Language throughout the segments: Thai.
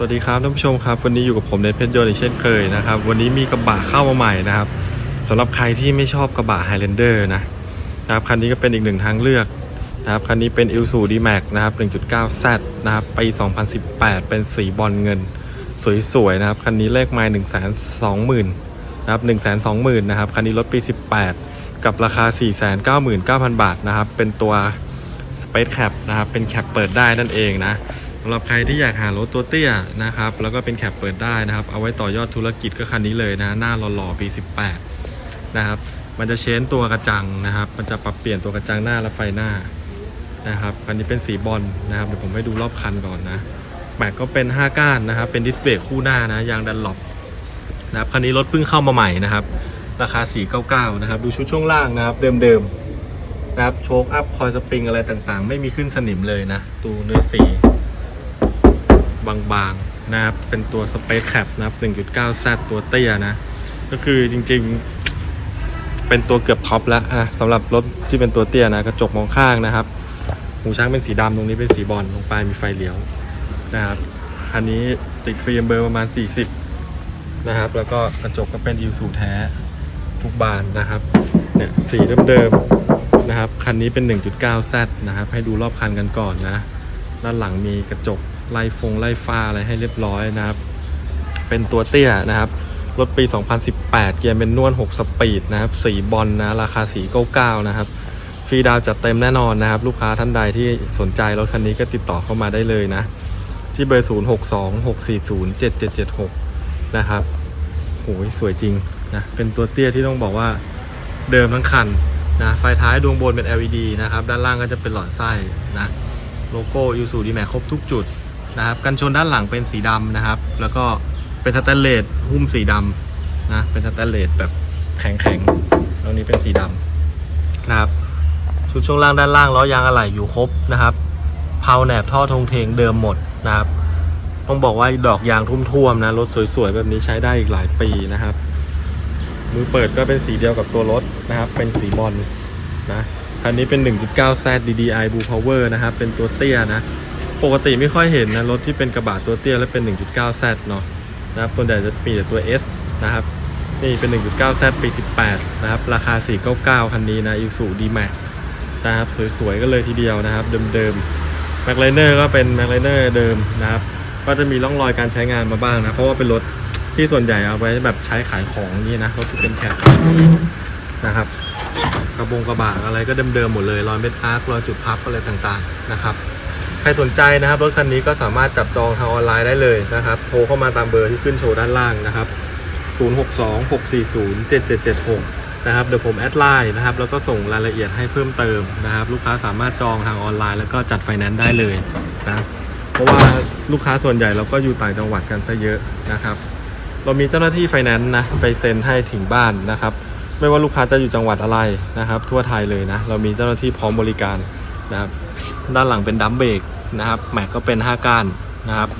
สวัสดีครับท่านผู้ชมครับ วันนี้อยู่กับผมเนทเพชรยนต์อีกเช่นเคยนะครับ วันนี้มีกระบะเข้ามาใหม่นะครับสำหรับใครที่ไม่ชอบกระบะ Highlander นะนะครับคันนี้ก็เป็นอีกหนึ่งทางเลือกนะครับคันนี้เป็น i l s u d m a x นะครับ 1.9Z นะครับปี 2018 เป็นสีบอลเงิน สวยๆนะครับคันนี้เลขไมล์120,000นะครับ120,000นะครับคันนี้รถปี 18 กับราคา 499,000 บาทนะครับเป็นตัว Space Cap นะครับเป็นแคปเปิดได้นั่นเองนะ สำหรับใครที่อยากหารถตัวเตี้ยนะครับ แล้วก็เป็นแคปเปิดได้นะครับ เอาไว้ต่อยอดธุรกิจก็คันนี้เลยนะ หน้าหล่อๆปี 18 นะครับ มันจะเช้นตัวกระจังนะครับ มันจะปรับเปลี่ยนตัวกระจังหน้าและไฟหน้านะครับ คันนี้เป็นสีบอลนะครับ เดี๋ยวผมให้ดูรอบคันก่อนนะ แม็กก็เป็น 5 ก้านนะครับ เป็นดิสเบรกคู่หน้านะ ยางดันหลบนะครับ คันนี้รถเพิ่งเข้ามาใหม่นะครับ ราคา 499 นะครับ ดูชุดช่วงล่างนะครับ เดิมๆนะครับ โชคอัพ คอยสปริงอะไรต่างๆ ไม่มีขึ้นสนิมเลยนะ ตูเนื้อสี บางๆนะครับ เป็นตัวสเปซแคปนะครับ 1.9 Z ตัวเตี้ยนะ ก็คือจริงๆ เป็นตัวเกือบท็อปแล้วนะสำหรับรถที่เป็นตัวเตี้ยนะ กระจกมองข้างนะครับ หูช้างเป็นสีดำตรงนี้เป็นสีบอลตรงปมีไฟเลี้ยวนะครับอันนี้ติดฟิล์มเบอร์ประมาณ 40 นะครับ แล้วก็กระจกก็เป็นอิวสูแท้ทุกบานนะครับ เนี่ยสีเดิมๆนะครับ คันนี้เป็น 1.9Z นะครับ ให้ดูรอบคันกันก่อนนะ ด้านหลังมีกระจก ไล่ฟงไล่ฟ้าอะไรให้เรียบร้อยนะครับ เป็นตัวเตี้ยนะครับรถปี 2018 เกียร์เป็นนวล 6 สปีดนะครับ สีบอลนะ ราคาสี99 นะครับ ฟรีดาวจัดเต็มแน่นอนนะครับ ลูกค้าท่านใดที่สนใจรถคันนี้ก็ติดต่อเข้ามาได้เลยนะ ที่เบอร์ 0626407776 นะครับโหยสวยจริงนะ เป็นตัวเตี้ยที่ต้องบอกว่าเดิมทั้งคันนะ ไฟท้ายดวงบนเป็น LED นะครับ ด้านล่างก็จะเป็นหลอดไส้นะ โลโก้ยูสูดีแมครบทุกจุด นะครับกันชนด้านหลังเป็นสีดำนะครับ แล้วก็เป็นสแตนเลสหุ้มสีดำนะเป็นสแตนเลสแบบแข็งๆตรงนี้เป็นสีดำนะครับ ชุดช่วงล่างด้านล่างล้อยางอะไหล่อยู่ครบนะครับเพาแหนบท่อทงเทงเดิมหมดนะครับ ต้องบอกว่าดอกยางทุ่มๆนะรถสวยๆ แบบนี้ใช้ได้อีกหลายปีนะครับมือเปิดก็เป็นสีเดียวกับตัวรถนะครับ เป็นสีบอลนะคันนี้เป็น 1.9 Z DDI Blue Power นะครับ เป็นตัวเตี้ยนะ ปกติไม่ค่อยเห็นนะรถที่เป็นกระบะตัวเตี้ยและเป็น 1.9 Z เนาะนะครับส่วนใหญ่จะมีแต่ตัว S นะครับนี่เป็น 1.9 Z ปี 18 นะครับ ราคา 499 คันนี้นะ i s u d m a x นะครับ สวยๆก็เลยทีเดียวนะครับ เดิมๆแม็กไลเนอร์ก็เป็นแม็กไลเนอร์เดิมนะครับ ก็จะมีร่องรอยการใช้งานมาบ้างนะ เพราะว่าเป็นรถที่ส่วนใหญ่เอาไว้แบบใช้ขายของนี่นะรถที่เป็นแคปนะครับ กระบงกระบะอะไรก็เดิมๆ หมดเลย รอยเม็ดอาร์ครอยจุดพับอะไรต่างๆ นะครับ รสนใจนะครับรถคันนี้ก็สามารถจับจองทางออนไลน์ได้เลยนะครับ โทรเข้ามาตามเบอร์ที่ขึ้นโชว์ด้านล่างนะครับ 0626407776 นะครับเดี๋ยวผมแอดไลน์นะครับแล้วก็ส่งรายละเอียดให้เพิ่มเติมนะครับ ลูกค้าสามารถจองทางออนไลน์แล้วก็จัดไฟแนนซ์ได้เลยนะเพราะว่าลูกค้าส่วนใหญ่เราก็อยู่ต่างจังหวัดกันซะเยอะนะครับ เรามีเจ้าหน้าที่ไฟแนนซ์นะไปเซ็นให้ถึงบ้านนะครับ ไม่ว่าลูกค้าจะอยู่จังหวัดอะไรนะครับ ทั่วไทยเลยนะเรามีเจ้าหน้าที่พร้อมบริการ นะครับด้านหลังเป็นดัมเบรกนะครับแม็กก็เป็น 5 ก้านนะครับ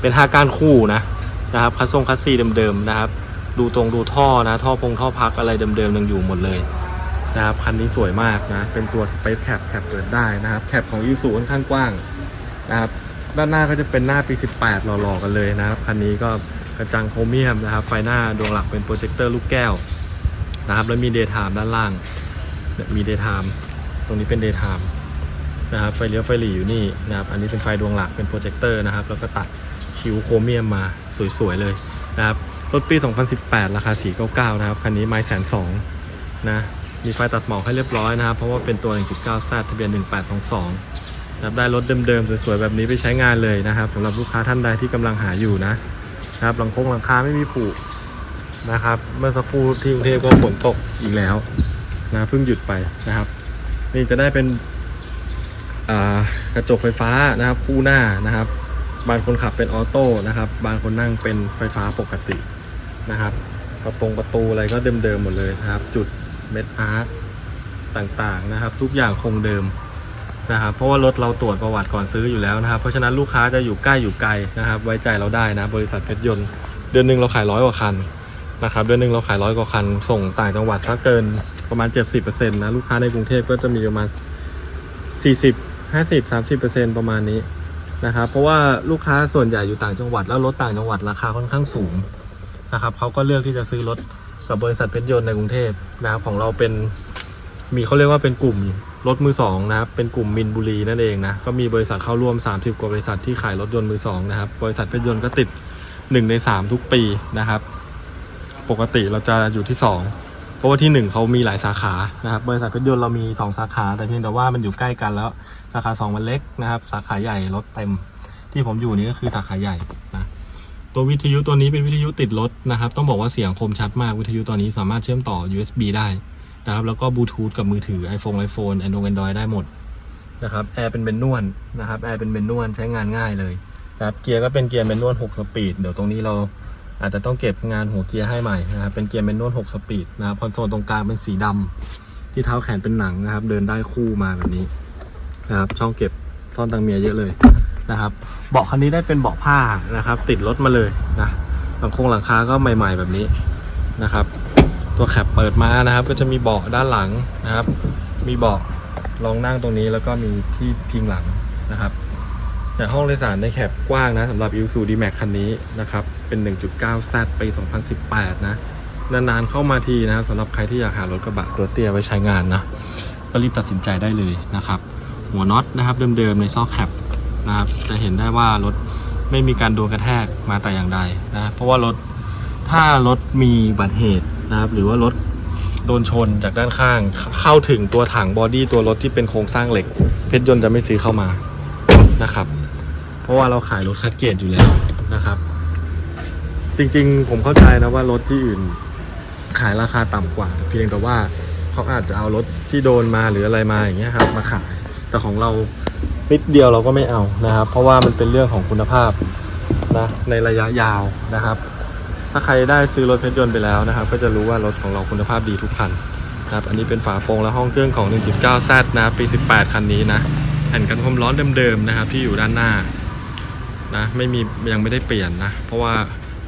เป็น 5 ก้านคู่นะนะครับคัสซงคัสซีเดิมๆนะครับ ดูตรงดูท่อนะท่อพงท่อพักอะไรเดิมๆยังอยู่หมดเลยนะครับคันนี้สวยมากนะเป็นตัว Space Cap แคปเปิดได้นะครับแคปของยูสูค่อนข้างกว้างนะครับด้านหน้าก็จะเป็นหน้าปี 18 หล่อๆกันเลยนะครับคันนี้ก็กระจังโครเมียมนะครับไฟหน้าดวงหลักเป็นโปรเจคเตอร์ลูกแก้วนะครับแล้วมีเดย์ไทม์ด้านล่างมีเดย์ไทม์ตรงนี้เป็นเดย์ไทม์ นะครับไฟเลี้ยวไฟหลีอยู่นี่นะครับอันนี้เป็นไฟดวงหลักเป็นโปรเจคเตอร์นะครับแล้วก็ตัดคิวโครเมียมมาสวยๆเลยนะครับรถปี 2018 ราคา 499 นะครับคันนี้ไม้แสนสองนะมีไฟตัดหมอกให้เรียบร้อยนะครับ เพราะว่าเป็นตัว 1.9 Z ทะเบียน 1822นะครับได้รถเดิมๆสวยๆแบบนี้ไปใช้งานเลยนะครับสำหรับลูกค้าท่านใดที่กำลังหาอยู่นะนะครับหลังโค้งหลังคาไม่มีผุนะครับ เมื่อสักครู่ที่กรุงเทพก็ฝนตกอีกแล้วนะเพิ่งหยุดไปนะครับ นี่จะได้เป็น กระจกไฟฟ้านะครับคู่หน้านะครับ บานคนขับเป็นออโต้นะครับ บานคนนั่งเป็นไฟฟ้าปกตินะครับกระโปรงประตูอะไรก็เดิมๆหมดเลยนะครับ จุดเม็ดอาร์ต่างๆนะครับ ทุกอย่างคงเดิมนะครับเพราะว่ารถเราตรวจประวัติก่อนซื้ออยู่แล้วนะครับ เพราะฉะนั้นลูกค้าจะอยู่ใกล้อยู่ไกลนะครับ ไว้ใจเราได้นะบริษัทเพชรยนต์เดือนหนึ่งเราขายร้อยกว่าคันนะครับเดือนหนึ่งเราขายร้อยกว่าคัน ส่งต่างจังหวัดถ้าเกินประมาณ 70%นะลูกค้าในกรุงเทพก็จะมีประมาณ 40 50 30%ประมาณนี้นะครับ เพราะว่าลูกค้าส่วนใหญ่อยู่ต่างจังหวัดแล้วรถต่างจังหวัดราคาค่อนข้างสูงนะครับเขาก็เลือกที่จะซื้อรถกับบริษัทเพชรยนต์ในกรุงเทพนะครับของเราเป็นมีเขาเรียกว่าเป็นกลุ่มรถมือสองนะครับเป็นกลุ่มมินบุรีนั่นเองนะก็มีบริษัทเข้าร่วม 30 กว่าบริษัทที่ขายรถยนต์มือสองนะครับบริษัทเพชรยนต์ก็ติด 1 ใน 3 ทุกปีนะครับ ปกติเราจะอยู่ที่ 2 เพราะว่าที่ 1เขามีหลายสาขานะครับบริษัทเพชรยนต์เรามี 2 สาขา แต่เพียงแต่ว่ามันอยู่ใกล้กันแล้ว สาขา2มันเล็กนะครับ สาขาใหญ่รถเต็ม ที่ผมอยู่นี่ก็คือสาขาใหญ่นะตัววิทยุตัวนี้เป็นวิทยุติดรถนะครับ ต้องบอกว่าเสียงคมชัดมากวิทยุตัวนี้สามารถเชื่อมต่อ USB ได้นะครับ แล้วก็บลูทูธกับมือถือ iPhone iPhone Android Android ได้หมดนะครับแอร์เป็นเมนนวลนะครับแอร์เป็นเมนนวลใช้งานง่ายเลยนะครับเกียร์ก็เป็นเกียร์เมนนวล6สปีดเดี๋ยวตรงนี้เราอาจจะต้องเก็บงานหัวเกียร์ให้ใหม่นะครับเป็นเกียร์เมนนวล6สปีดนะครับคอนโซลตรงกลางเป็นสีดำที่เท้าแขนเป็นหนังนะครับ เดินได้คู่มาแบบนี้ นะครับ ช่องเก็บซ่อนตังเมียเยอะเลยนะครับ เบาะคันนี้ได้เป็นเบาะผ้านะครับ ติดรถมาเลยนะหลังคงหลังคาก็ใหม่ ๆแบบนี้นะครับ ตัวแคปเปิดมานะครับ ก็จะมีเบาะด้านหลังนะครับ มีเบาะรองนั่งตรงนี้แล้วก็มีที่พิงหลังนะครับแต่ห้องโดยสารในแคปกว้างนะสำหรับ i s u d m a x คันนี้นะครับ เป็น 1.9 Z ปี 2018 นะ นานๆเข้ามาทีนะครับสำหรับใครที่อยากหารถกระบะตัวเตี้ยไว้ใช้งานนะ ก็รีบตัดสินใจได้เลยนะครับ หัวน็อตนะครับเดิมๆในซอกแคปนะครับจะเห็นได้ว่ารถไม่มีการโดนกระแทกมาแต่อย่างใดนะเพราะว่ารถถ้ารถมีบัติเหตุนะครับ หรือว่ารถโดนชนจากด้านข้างเข้าถึงตัวถังบอดี้ตัวรถที่เป็นโครงสร้างเหล็ก เพชรยนต์จะไม่ซื้อเข้ามานะครับ เพราะว่าเราขายรถคัดเกรดอยู่แล้วนะครับ จริงๆ ผมเข้าใจนะว่ารถที่อื่นขายราคาต่ำกว่า เพียงแต่ว่าเขาอาจจะเอารถที่โดนมาหรืออะไรมาอย่างเงี้ยครับมาขาย แต่ของเรานิดเดียวเราก็ไม่เอานะครับ เพราะว่ามันเป็นเรื่องของคุณภาพนะในระยะยาวนะครับ ถ้าใครได้ซื้อรถเพชรยนต์ไปแล้วนะครับ ก็จะรู้ว่ารถของเราคุณภาพดีทุกคันนะครับ อันนี้เป็นฝาโปรงและห้องเครื่องของ 1.9Z นะปี 18 คันนี้นะแผ่นกันความร้อนเดิมๆนะครับ ที่อยู่ด้านหน้านะไม่มียังไม่ได้เปลี่ยนนะ เพราะว่า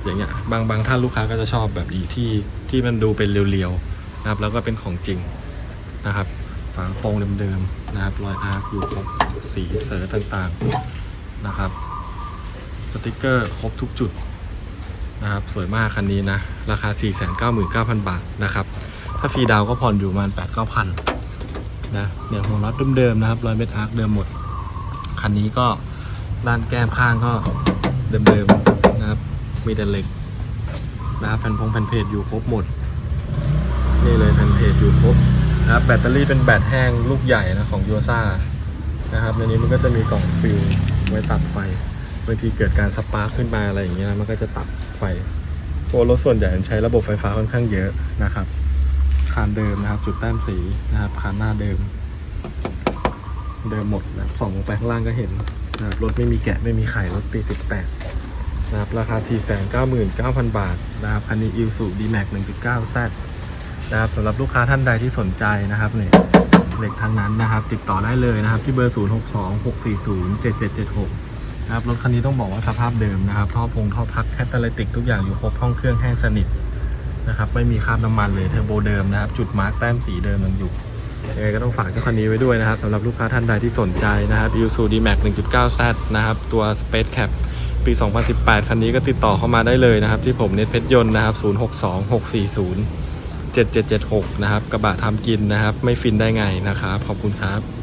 อย่างเงี้ยบางบางท่านลูกค้าก็จะชอบแบบนี้ที่ที่มันดูเป็นเรียวๆนะครับ แล้วก็เป็นของจริงนะครับ ฝาโปรงเดิมๆนะครับรอยอาร์คอยู่ครบสีเสอต่างๆนะครับสติกเกอร์ครบทุกจุดนะครับสวยมากคันนี้นะ ราคา 499,000 บาทนะครับ ถ้าฟรีดาวก็ผ่อนอยู่ประมาณ 8-9,000นะเนี่ยหัวน็อตเดิมๆนะครับรอยเม็ดอาร์คเดิมหมด คันนี้ก็ด้านแก้มข้างก็เดิมๆนะครับ มีแต่เหล็กนะครับแผ่นพงแผ่นเพจอยู่ครบหมด นี่เลยแผ่นเพจอยู่ครบ นะครับแบตเตอรี่เป็นแบตแห้งลูกใหญ่นะของ y ยซ่านะครับในนี้มันก็จะมีกล่องฟิลไว้ตัดไฟบางทีเกิดการสปาร์คขึ้นมาอะไรอย่างเงี้ยนะมันก็จะตัดไฟเพราะรถส่วนใหญ่ใช้ระบบไฟฟ้าค่อนข้างเยอะนะครับคานเดิมนะครับ จุดแต้มสีนะครับคานหน้าเดิม เดิมหมดนะส่องลงไปข้างล่างก็เห็นนะครับรถไม่มีแกะไม่มีไข่รถปี 18 นะครับ ราคา 499,000 บาทนะครับคันนี้ i l s u D-Max 1.9Z นะครับสำหรับลูกค้าท่านใดที่สนใจนะครับเนี่ยเหล็กทั้งนั้นนะครับ ติดต่อได้เลยนะครับ ที่เบอร์ 0 6 2 6 4 0 7 7 7 6นะครับรถคันนี้ต้องบอกว่าสภาพเดิมนะครับท่อพงท่อพักแคตตาลิติกทุกอย่างอยู่ครบห้องเครื่องแห้งสนิทนะครับไม่มีคราบน้ำมันเลยเทอร์โบเดิมนะครับ จุดมาร์กแต้มสีเดิมยังอยู่ยังไงก็ต้องฝากเจ้าคันนี้ไว้ด้วยนะครับสำหรับลูกค้าท่านใดที่สนใจนะครับ i s u d Max 1.9Z นะครับ ตัว Space Cap ปี 2018 คันนี้ก็ติดต่อเข้ามาได้เลยนะครับ ที่ผมเน็ตเพชรยนต์นะครับ 062 640 7776 นะครับ กระบะทำกินนะครับ ไม่ฟินได้ไงนะครับ ขอบคุณครับ